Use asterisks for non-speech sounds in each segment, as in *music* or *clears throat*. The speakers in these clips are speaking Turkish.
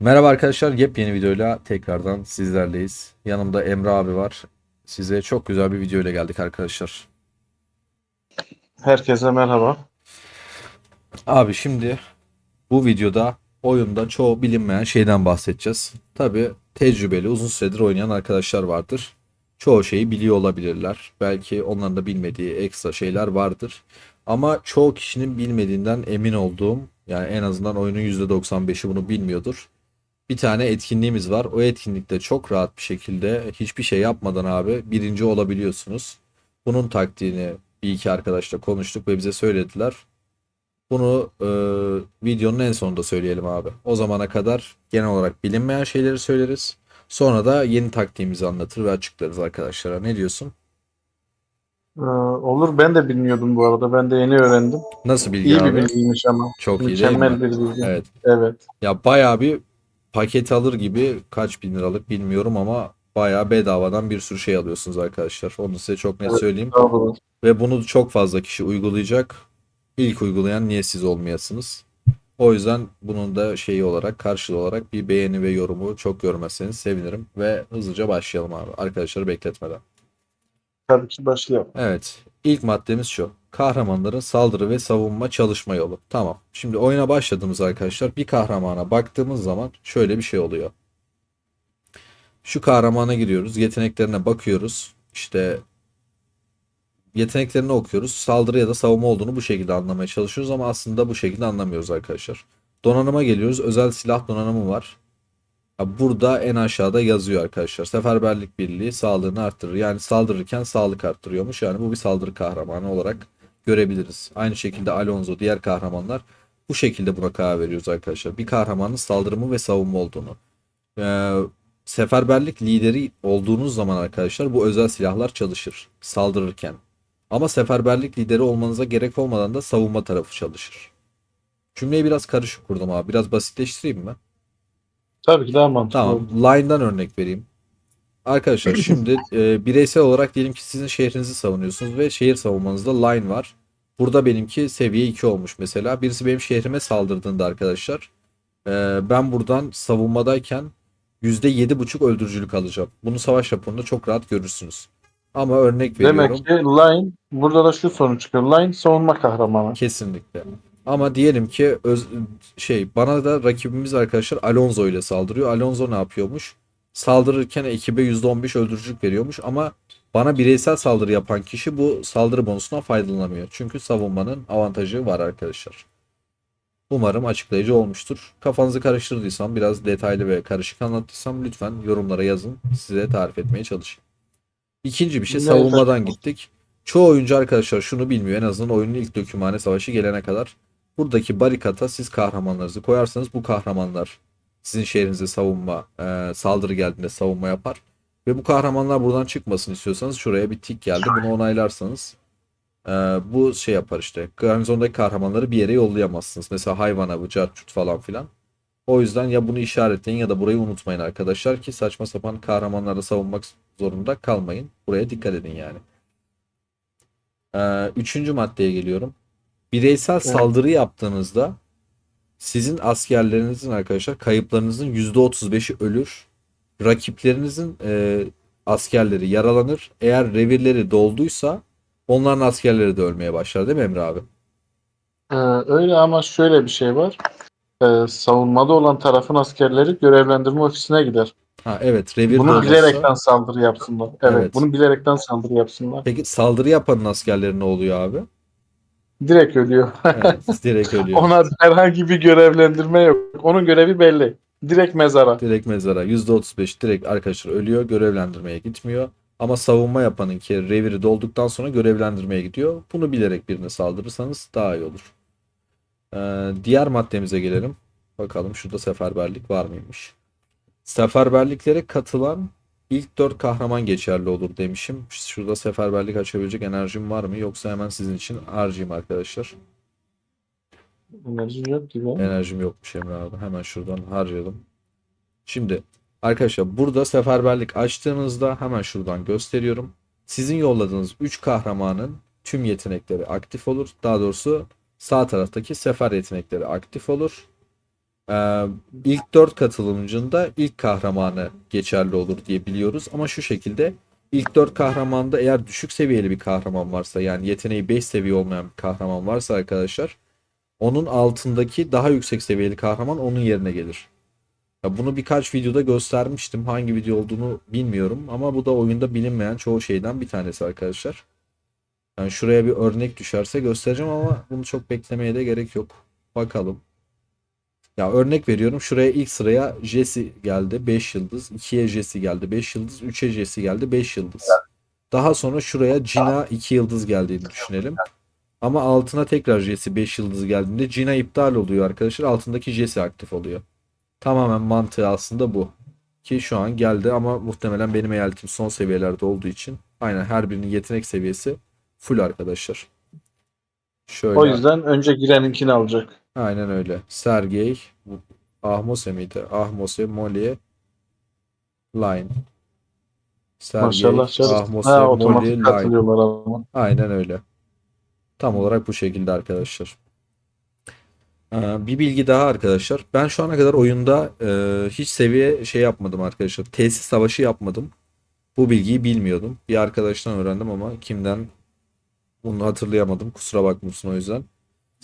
Merhaba arkadaşlar, yepyeni videoyla tekrardan sizlerleyiz. Yanımda Emre abi var. Size çok güzel bir video ile geldik arkadaşlar. Herkese merhaba. Abi şimdi bu videoda oyunda çoğu bilinmeyen şeyden bahsedeceğiz. Tabi tecrübeli, uzun süredir oynayan arkadaşlar vardır. Çoğu şeyi biliyor olabilirler. Belki onların da bilmediği ekstra şeyler vardır. Ama çoğu kişinin bilmediğinden emin olduğum, yani en azından oyunun %95'i bunu bilmiyordur. Bir tane etkinliğimiz var. O etkinlikte çok rahat bir şekilde hiçbir şey yapmadan abi birinci olabiliyorsunuz. Bunun taktiğini bir iki arkadaşla konuştuk ve bize söylediler. Bunu e, videonun en sonunda söyleyelim abi. O zamana kadar genel olarak bilinmeyen şeyleri söyleriz. Sonra da yeni taktiğimizi anlatır ve açıklarız arkadaşlara. Ne diyorsun? Ee, olur ben de bilmiyordum bu arada. Ben de yeni öğrendim. Nasıl bilgi İyi abi? bir bilgiymiş ama. Çok iyi değil mi? Mükemmel bir bilgi. Evet. Evet. Ya bayağı bir paket alır gibi kaç bin liralık bilmiyorum ama bayağı bedavadan bir sürü şey alıyorsunuz arkadaşlar. Onu size çok net Evet. söyleyeyim. Doğru. Ve bunu çok fazla kişi uygulayacak. İlk uygulayan niye siz olmayasınız? O yüzden bunun da şeyi olarak karşılığı olarak bir beğeni ve yorumu çok görmezseniz sevinirim. Ve hızlıca başlayalım abi. Arkadaşları bekletmeden. Tabii ki başlayalım. Evet. İlk maddemiz şu. Kahramanların saldırı ve savunma çalışma yolu. Tamam. Şimdi oyuna başladığımız arkadaşlar bir kahramana baktığımız zaman şöyle bir şey oluyor. Şu kahramana giriyoruz. Yeteneklerine bakıyoruz. İşte yeteneklerini okuyoruz. Saldırı ya da savunma olduğunu bu şekilde anlamaya çalışıyoruz ama aslında bu şekilde anlamıyoruz arkadaşlar. Donanıma geliyoruz. Özel silah donanımı var. Burada en aşağıda yazıyor arkadaşlar. Seferberlik birliği sağlığını arttırır. Yani saldırırken sağlık arttırıyormuş. Yani bu bir saldırı kahramanı olarak görebiliriz. Aynı şekilde Alonso, diğer kahramanlar bu şekilde buna karar veriyoruz arkadaşlar. Bir kahramanın saldırımı ve savunma olduğunu. Ee, seferberlik lideri olduğunuz zaman arkadaşlar bu özel silahlar çalışır saldırırken. Ama seferberlik lideri olmanıza gerek olmadan da savunma tarafı çalışır. Cümleyi biraz karışık kurdum abi. Biraz basitleştireyim mi? Tabii ki daha mantıklı. Tamam. Line'dan örnek vereyim. Arkadaşlar şimdi e, bireysel olarak diyelim ki sizin şehrinizi savunuyorsunuz ve şehir savunmanızda line var. Burada benimki seviye 2 olmuş mesela. Birisi benim şehrime saldırdığında arkadaşlar e, ben buradan savunmadayken %7.5 öldürücülük alacağım. Bunu savaş raporunda çok rahat görürsünüz. Ama örnek veriyorum. Demek ki Line burada da şu sonuç çıkıyor. Line savunma kahramanı. Kesinlikle. Ama diyelim ki öz, şey bana da rakibimiz arkadaşlar Alonso ile saldırıyor. Alonso ne yapıyormuş? Saldırırken ekibe %15 öldürücülük veriyormuş ama bana bireysel saldırı yapan kişi bu saldırı bonusundan faydalanamıyor. Çünkü savunmanın avantajı var arkadaşlar. Umarım açıklayıcı olmuştur. Kafanızı karıştırdıysam, biraz detaylı ve karışık anlattıysam lütfen yorumlara yazın. Size tarif etmeye çalışayım. İkinci bir şey savunmadan gittik. Çoğu oyuncu arkadaşlar şunu bilmiyor. En azından oyunun ilk dökümhane savaşı gelene kadar. Buradaki barikata siz kahramanlarınızı koyarsanız bu kahramanlar sizin şehrinize savunma, e, saldırı geldiğinde savunma yapar. Ve bu kahramanlar buradan çıkmasın istiyorsanız şuraya bir tik geldi. Bunu onaylarsanız e, bu şey yapar işte. Garnizondaki kahramanları bir yere yollayamazsınız. Mesela hayvan avı, carçut falan filan. O yüzden ya bunu işaretleyin ya da burayı unutmayın arkadaşlar ki saçma sapan kahramanları savunmak zorunda kalmayın. Buraya dikkat edin yani. Ee, üçüncü maddeye geliyorum. Bireysel saldırı yaptığınızda sizin askerlerinizin arkadaşlar kayıplarınızın %35'i ölür. Rakiplerinizin e, askerleri yaralanır. Eğer revirleri dolduysa onların askerleri de ölmeye başlar değil mi Emre abi? Ee, öyle ama şöyle bir şey var. Ee, savunmada olan tarafın askerleri görevlendirme ofisine gider. Ha evet revir Bunu dolduysa- bilerekten saldırı yapsınlar. Evet, Evet. bunu bilerekten saldırı yapsınlar. Peki saldırı yapanın askerleri ne oluyor abi? Direkt ölüyor. Evet, direkt *laughs* ölüyor. Ona herhangi bir görevlendirme yok. Onun görevi belli. Direkt mezara. Direkt mezara. %35 direkt arkadaşlar ölüyor. Görevlendirmeye gitmiyor. Ama savunma yapanınki reviri dolduktan sonra görevlendirmeye gidiyor. Bunu bilerek birine saldırırsanız daha iyi olur. Ee, diğer maddemize gelelim. Bakalım şurada seferberlik var mıymış? Seferberliklere katılan ilk 4 kahraman geçerli olur demişim. Şurada seferberlik açabilecek enerjim var mı? Yoksa hemen sizin için harcayayım arkadaşlar. Enerji yok gibi. Enerjim yokmuş Emre abi. Hemen şuradan harcayalım. Şimdi arkadaşlar burada seferberlik açtığınızda hemen şuradan gösteriyorum. Sizin yolladığınız 3 kahramanın tüm yetenekleri aktif olur. Daha doğrusu sağ taraftaki sefer yetenekleri aktif olur. Ee, ilk 4 katılımcının da ilk kahramanı geçerli olur diye biliyoruz. Ama şu şekilde ilk 4 kahramanda eğer düşük seviyeli bir kahraman varsa yani yeteneği 5 seviye olmayan bir kahraman varsa arkadaşlar onun altındaki daha yüksek seviyeli kahraman onun yerine gelir. Ya bunu birkaç videoda göstermiştim. Hangi video olduğunu bilmiyorum ama bu da oyunda bilinmeyen çoğu şeyden bir tanesi arkadaşlar. Yani şuraya bir örnek düşerse göstereceğim ama bunu çok beklemeye de gerek yok. Bakalım. Ya örnek veriyorum. Şuraya ilk sıraya Jesse geldi 5 yıldız. 2'ye Jesse geldi 5 yıldız. 3'e Jesse geldi 5 yıldız. Daha sonra şuraya Gina 2 yıldız geldiğini düşünelim. Ama altına tekrar Jesse 5 yıldız geldiğinde Gina iptal oluyor arkadaşlar. Altındaki Jesse aktif oluyor. Tamamen mantığı aslında bu. Ki şu an geldi ama muhtemelen benim eyaletim son seviyelerde olduğu için aynen her birinin yetenek seviyesi full arkadaşlar. Şöyle. O yüzden önce gireninkini alacak. Aynen öyle. Sergey, Ahmose miydi? Ahmose, Molly, Line. Sergey, Maşallah canım. Ahmose, Ha, Molly, Line. ama. Aynen öyle. Tam olarak bu şekilde arkadaşlar. Ee, Bir bilgi daha arkadaşlar. Ben şu ana kadar oyunda e, hiç seviye şey yapmadım arkadaşlar. Tesis savaşı yapmadım. Bu bilgiyi bilmiyordum. Bir arkadaştan öğrendim ama kimden bunu hatırlayamadım. Kusura bakmasın o yüzden.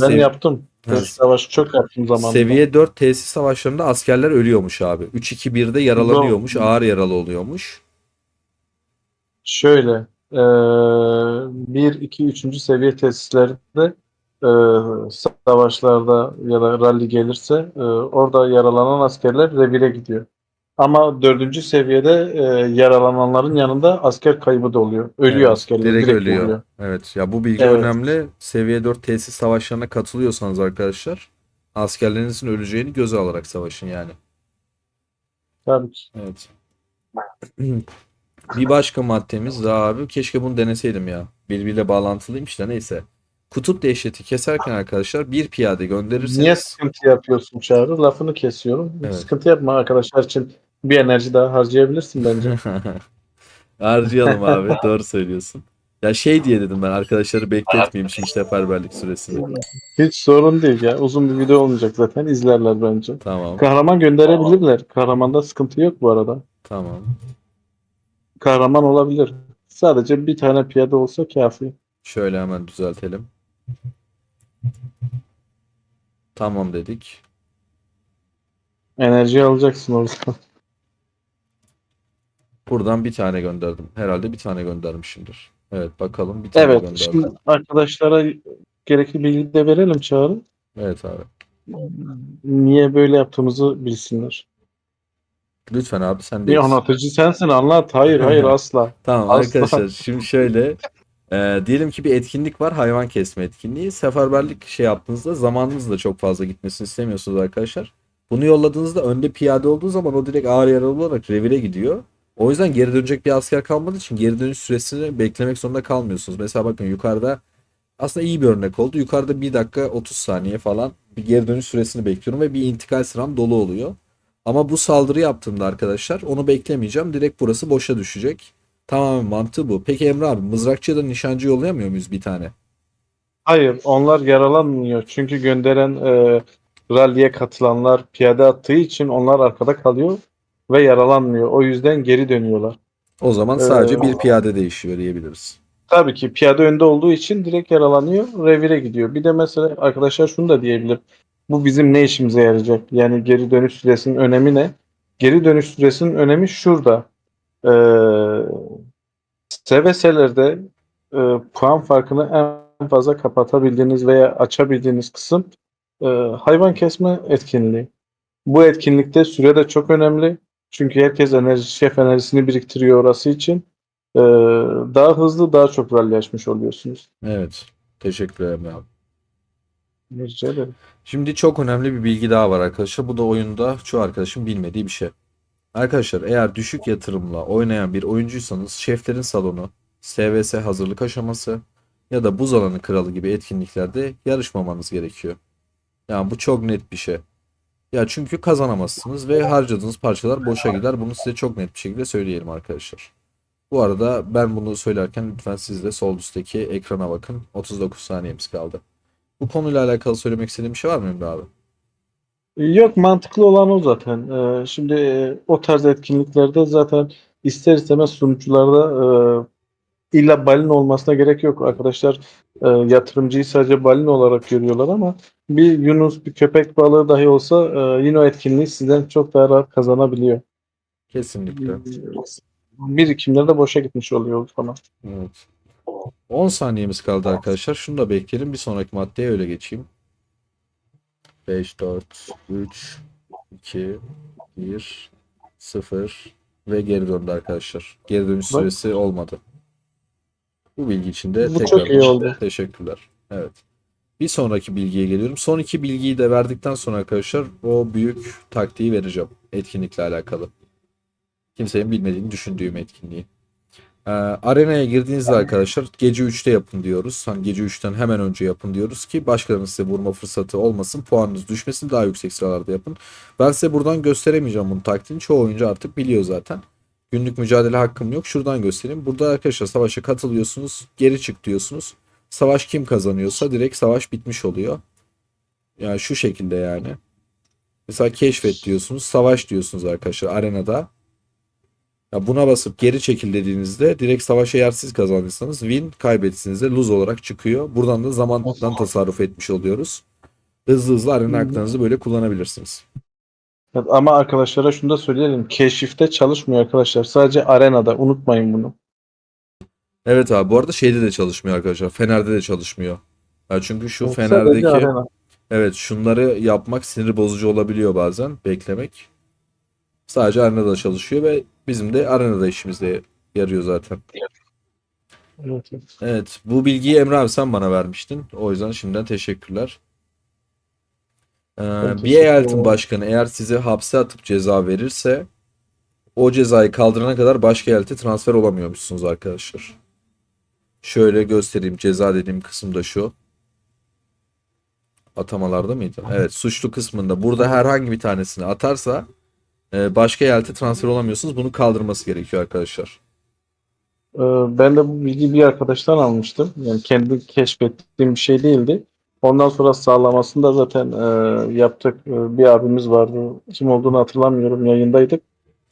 Ben Sev- yaptım. Evet. Test savaşı çok yaptım zamanında. Seviye 4 tesis savaşlarında askerler ölüyormuş abi. 3-2-1'de yaralanıyormuş. Ağır yaralı oluyormuş. Şöyle, e, 1, 2, 3. seviye tesislerde e, savaşlarda ya da rally gelirse e, orada yaralanan askerler revire gidiyor. Ama 4. seviyede e, yaralananların yanında asker kaybı da oluyor. Ölüyor Evet, askerler. direkt direkt ölüyor. oluyor. Evet ya bu bilgi Evet. önemli. Seviye 4 tesis savaşlarına katılıyorsanız arkadaşlar askerlerinizin öleceğini göze alarak savaşın yani. Tabii ki. Evet. *clears throat* Bir başka maddemiz daha abi. Keşke bunu deneseydim ya. Birbiriyle bağlantılıymış da neyse. Kutup dehşeti keserken arkadaşlar bir piyade gönderirseniz Niye sıkıntı yapıyorsun Çağrı? Lafını kesiyorum. Evet. Sıkıntı yapma arkadaşlar için bir enerji daha harcayabilirsin bence. *laughs* Harcayalım abi. Doğru söylüyorsun. Ya şey diye dedim ben arkadaşları bekletmeyeyim şimdi seferberlik süresini. Hiç sorun değil ya. Uzun bir video olmayacak zaten. izlerler bence. Tamam. Kahraman gönderebilirler. Kahramanda sıkıntı yok bu arada. Tamam. Kahraman olabilir. Sadece bir tane piyade olsa kafi. Şöyle hemen düzeltelim. Tamam dedik. Enerji alacaksın oradan. Buradan bir tane gönderdim. Herhalde bir tane göndermişimdir. Evet bakalım bir tane Evet. gönderdim. Şimdi arkadaşlara gerekli bilgi de verelim Çağrı. Evet abi. Niye böyle yaptığımızı bilsinler. Lütfen abi sen Bir de. anlatıcı sensin anlat. Hayır hayır *laughs* asla. Tamam Asla. arkadaşlar şimdi şöyle e, diyelim ki bir etkinlik var hayvan kesme etkinliği. Seferberlik şey yaptığınızda zamanınız da çok fazla gitmesini istemiyorsunuz arkadaşlar. Bunu yolladığınızda önde piyade olduğu zaman o direkt ağır yaralı olarak revire gidiyor. O yüzden geri dönecek bir asker kalmadığı için geri dönüş süresini beklemek zorunda kalmıyorsunuz. Mesela bakın yukarıda aslında iyi bir örnek oldu. Yukarıda 1 dakika 30 saniye falan bir geri dönüş süresini bekliyorum ve bir intikal sıram dolu oluyor. Ama bu saldırı yaptığımda arkadaşlar onu beklemeyeceğim. Direkt burası boşa düşecek. Tamamen mantığı bu. Peki Emre abi mızrakçı ya da nişancı yollayamıyor muyuz bir tane? Hayır onlar yaralanmıyor. Çünkü gönderen e, rally'e katılanlar piyade attığı için onlar arkada kalıyor ve yaralanmıyor. O yüzden geri dönüyorlar. O zaman sadece Ee, bir piyade değişiyor diyebiliriz. Tabii ki piyade önde olduğu için direkt yaralanıyor, revire gidiyor. Bir de mesela arkadaşlar şunu da diyebilir. Bu bizim ne işimize yarayacak? Yani geri dönüş süresinin önemi ne? Geri dönüş süresinin önemi şurada. Ee, SVS'lerde e, puan farkını en fazla kapatabildiğiniz veya açabildiğiniz kısım e, hayvan kesme etkinliği. Bu etkinlikte süre de çok önemli. Çünkü herkes enerji, şef enerjisini biriktiriyor orası için. Ee, daha hızlı daha çok rally açmış oluyorsunuz. Evet. Teşekkür ederim abi. Rica ederim. Şimdi çok önemli bir bilgi daha var arkadaşlar. Bu da oyunda çoğu arkadaşın bilmediği bir şey. Arkadaşlar eğer düşük yatırımla oynayan bir oyuncuysanız Şeflerin Salonu, SVS hazırlık aşaması ya da Buz Alanı Kralı gibi etkinliklerde yarışmamanız gerekiyor. Yani bu çok net bir şey. Ya çünkü kazanamazsınız ve harcadığınız parçalar boşa gider. Bunu size çok net bir şekilde söyleyelim arkadaşlar. Bu arada ben bunu söylerken lütfen siz de sol üstteki ekrana bakın. 39 saniyemiz kaldı. Bu konuyla alakalı söylemek istediğim bir şey var mı Emre abi? Yok mantıklı olan o zaten. Ee, şimdi e, o tarz etkinliklerde zaten ister istemez sunucularda e, illa balin olmasına gerek yok. Arkadaşlar e, yatırımcıyı sadece balin olarak görüyorlar ama bir Yunus, bir köpek balığı dahi olsa e, yine o etkinliği sizden çok daha rahat kazanabiliyor. Kesinlikle. Birikimler de boşa gitmiş oluyor o zaman. Evet. 10 saniyemiz kaldı arkadaşlar. Şunu da bekleyelim. Bir sonraki maddeye öyle geçeyim. 5, 4, 3, 2, 1, 0 ve geri döndü arkadaşlar. Geri dönüş süresi olmadı. Bu bilgi için de Bu tekrar çok iyi oldu. teşekkürler. Evet. Bir sonraki bilgiye geliyorum. Son iki bilgiyi de verdikten sonra arkadaşlar o büyük taktiği vereceğim. Etkinlikle alakalı. Kimsenin bilmediğini düşündüğüm etkinliği. Ee, arenaya girdiğinizde arkadaşlar gece 3'te yapın diyoruz. Hani gece 3'ten hemen önce yapın diyoruz ki başkalarının size vurma fırsatı olmasın. Puanınız düşmesin daha yüksek sıralarda yapın. Ben size buradan gösteremeyeceğim bunun taktiğini. Çoğu oyuncu artık biliyor zaten. Günlük mücadele hakkım yok. Şuradan göstereyim. Burada arkadaşlar savaşa katılıyorsunuz. Geri çık diyorsunuz. Savaş kim kazanıyorsa direkt savaş bitmiş oluyor. Yani şu şekilde yani. Mesela keşfet diyorsunuz. Savaş diyorsunuz arkadaşlar arenada. Ya buna basıp geri çekil dediğinizde direkt savaşa yersiz kazandıysanız win kaybetsiniz de lose olarak çıkıyor. Buradan da zamandan tasarruf etmiş oluyoruz. Hızlı hızlı arena haklarınızı böyle kullanabilirsiniz. Evet, ama arkadaşlara şunu da söyleyelim. Keşifte çalışmıyor arkadaşlar. Sadece arenada. Unutmayın bunu. Evet abi bu arada şeyde de çalışmıyor arkadaşlar. Fener'de de çalışmıyor. Ya çünkü şu Sadece Fener'deki arena. evet şunları yapmak sinir bozucu olabiliyor bazen beklemek. Sadece arenada çalışıyor ve bizim de arenada işimizde yarıyor zaten. Evet, evet. Evet, bu bilgiyi Emre abi sen bana vermiştin. O yüzden şimdiden teşekkürler. Ee, bir eyaletin başkanı eğer sizi hapse atıp ceza verirse o cezayı kaldırana kadar başka eyalete transfer olamıyormuşsunuz arkadaşlar. Şöyle göstereyim. Ceza dediğim kısım da şu. Atamalarda mıydı? Evet, suçlu kısmında. Burada herhangi bir tanesini atarsa e, başka eyalete transfer olamıyorsunuz. Bunu kaldırması gerekiyor arkadaşlar. Ee, Ben de bu bilgiyi bir arkadaştan almıştım. Yani kendi keşfettiğim bir şey değildi. Ondan sonra sağlamasını da zaten e, yaptık. E, bir abimiz vardı. Kim olduğunu hatırlamıyorum. Yayındaydık.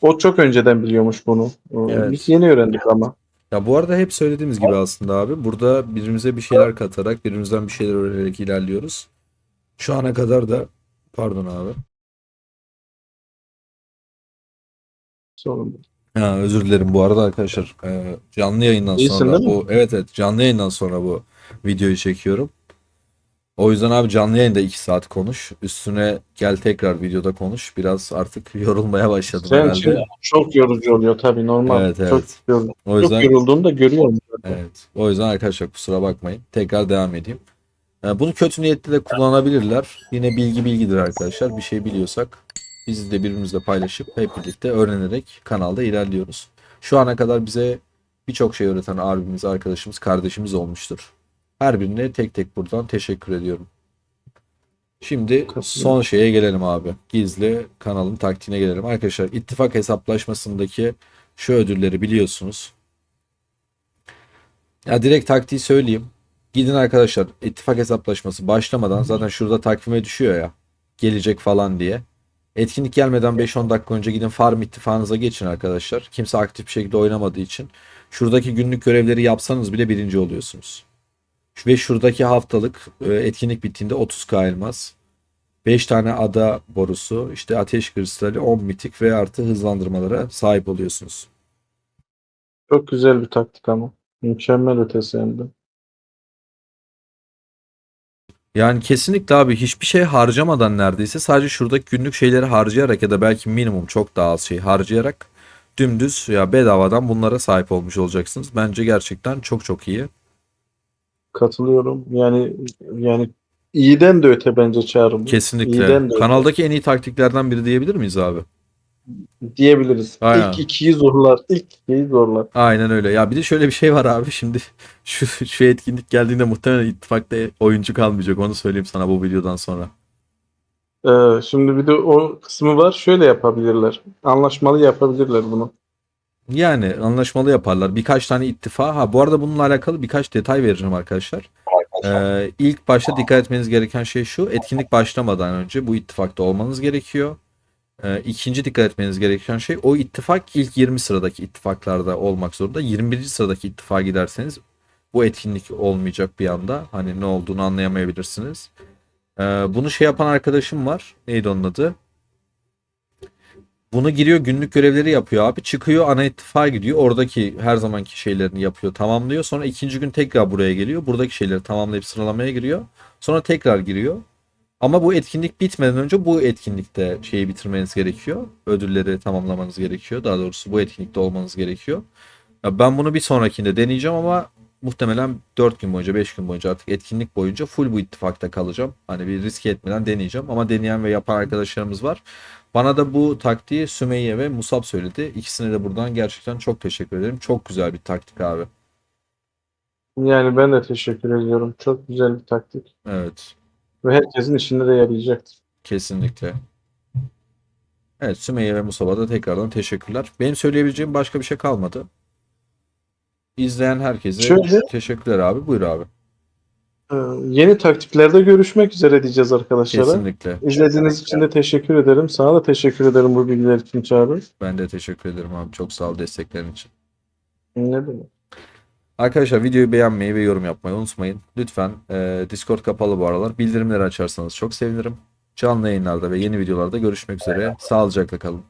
O çok önceden biliyormuş bunu. E, Evet. Biz yeni öğrendik ama. Ya bu arada hep söylediğimiz gibi aslında abi burada birbirimize bir şeyler katarak birbirimizden bir şeyler öğrenerek ilerliyoruz. Şu ana kadar da pardon abi. Sorun değil. Ha, özür dilerim bu arada arkadaşlar e, canlı yayından İyisin sonra bu evet evet canlı yayından sonra bu videoyu çekiyorum. O yüzden abi canlı yayında 2 saat konuş. Üstüne gel tekrar videoda konuş. Biraz artık *laughs* yorulmaya başladım Senin herhalde. için çok yorucu oluyor tabii normal. Evet, Çok, evet. yorucu. O yüzden çok yorulduğunu da görüyorum zaten. Evet. O yüzden arkadaşlar kusura bakmayın. Tekrar devam edeyim. Ee, Bunu kötü niyetli de kullanabilirler. Yine bilgi bilgidir arkadaşlar. Bir şey biliyorsak biz de birbirimizle paylaşıp hep birlikte öğrenerek kanalda ilerliyoruz. Şu ana kadar bize birçok şey öğreten abimiz, arkadaşımız, kardeşimiz olmuştur. Her birine tek tek buradan teşekkür ediyorum. Şimdi son şeye gelelim abi. Gizli kanalın taktiğine gelelim. Arkadaşlar ittifak hesaplaşmasındaki şu ödülleri biliyorsunuz. Ya direkt taktiği söyleyeyim. Gidin arkadaşlar ittifak hesaplaşması başlamadan zaten şurada takvime düşüyor ya. Gelecek falan diye. Etkinlik gelmeden 5-10 dakika önce gidin farm ittifakınıza geçin arkadaşlar. Kimse aktif bir şekilde oynamadığı için. Şuradaki günlük görevleri yapsanız bile birinci oluyorsunuz. Ve şuradaki haftalık e, etkinlik bittiğinde 30k elmas. 5 tane ada borusu, işte ateş kristali, 10 mitik ve artı hızlandırmalara sahip oluyorsunuz. Çok güzel bir taktik ama. Mükemmel ötesi hem de. Yani kesinlikle abi hiçbir şey harcamadan neredeyse sadece şuradaki günlük şeyleri harcayarak ya da belki minimum çok daha az şey harcayarak dümdüz ya bedavadan bunlara sahip olmuş olacaksınız. Bence gerçekten çok çok iyi. Katılıyorum. Yani yani iyiden de öte bence çağrım. Kesinlikle. İyiden de. Kanaldaki en iyi taktiklerden biri diyebilir miyiz abi? diyebiliriz. Aynen. İlk ikiyi zorlar. İlk ikiyi zorlar. Aynen öyle. Ya bir de şöyle bir şey var abi şimdi *laughs* şu şu etkinlik geldiğinde muhtemelen ittifakta oyuncu kalmayacak. Onu söyleyeyim sana bu videodan sonra. Ee, şimdi bir de o kısmı var. Şöyle yapabilirler. Anlaşmalı yapabilirler bunu. Yani anlaşmalı yaparlar. Birkaç tane ittifak. Ha bu arada bununla alakalı birkaç detay vereceğim arkadaşlar. Ee, ilk başta dikkat etmeniz gereken şey şu. Etkinlik başlamadan önce bu ittifakta olmanız gerekiyor. Ee, ikinci dikkat etmeniz gereken şey o ittifak ilk 20 sıradaki ittifaklarda olmak zorunda. 21. sıradaki ittifaka giderseniz bu etkinlik olmayacak bir anda. Hani ne olduğunu anlayamayabilirsiniz. Ee, bunu şey yapan arkadaşım var. Neydi onun adı? Bunu giriyor günlük görevleri yapıyor abi. Çıkıyor ana ittifaka gidiyor. Oradaki her zamanki şeylerini yapıyor. Tamamlıyor. Sonra ikinci gün tekrar buraya geliyor. Buradaki şeyleri tamamlayıp sıralamaya giriyor. Sonra tekrar giriyor. Ama bu etkinlik bitmeden önce bu etkinlikte şeyi bitirmeniz gerekiyor. Ödülleri tamamlamanız gerekiyor. Daha doğrusu bu etkinlikte olmanız gerekiyor. Ya ben bunu bir sonrakinde deneyeceğim ama muhtemelen 4 gün boyunca 5 gün boyunca artık etkinlik boyunca full bu ittifakta kalacağım. Hani bir riske etmeden deneyeceğim ama deneyen ve yapan arkadaşlarımız var. Bana da bu taktiği Sümeyye ve Musab söyledi. İkisine de buradan gerçekten çok teşekkür ederim. Çok güzel bir taktik abi. Yani ben de teşekkür ediyorum. Çok güzel bir taktik. Evet. Ve herkesin işine de yarayacaktır. Kesinlikle. Evet Sümeyye ve Musab'a da tekrardan teşekkürler. Benim söyleyebileceğim başka bir şey kalmadı. İzleyen herkese Şöyle- teşekkürler abi. Buyur abi. Ee, yeni taktiklerde görüşmek üzere diyeceğiz arkadaşlara. Kesinlikle. İzlediğiniz için de teşekkür ederim. Sana da teşekkür ederim bu bilgiler için Çağrı. Ben de teşekkür ederim abi. Çok sağ ol desteklerin için. Ne demek? Arkadaşlar videoyu beğenmeyi ve yorum yapmayı unutmayın. Lütfen e, Discord kapalı bu aralar. Bildirimleri açarsanız çok sevinirim. Canlı yayınlarda ve yeni videolarda görüşmek üzere. Sağlıcakla kalın.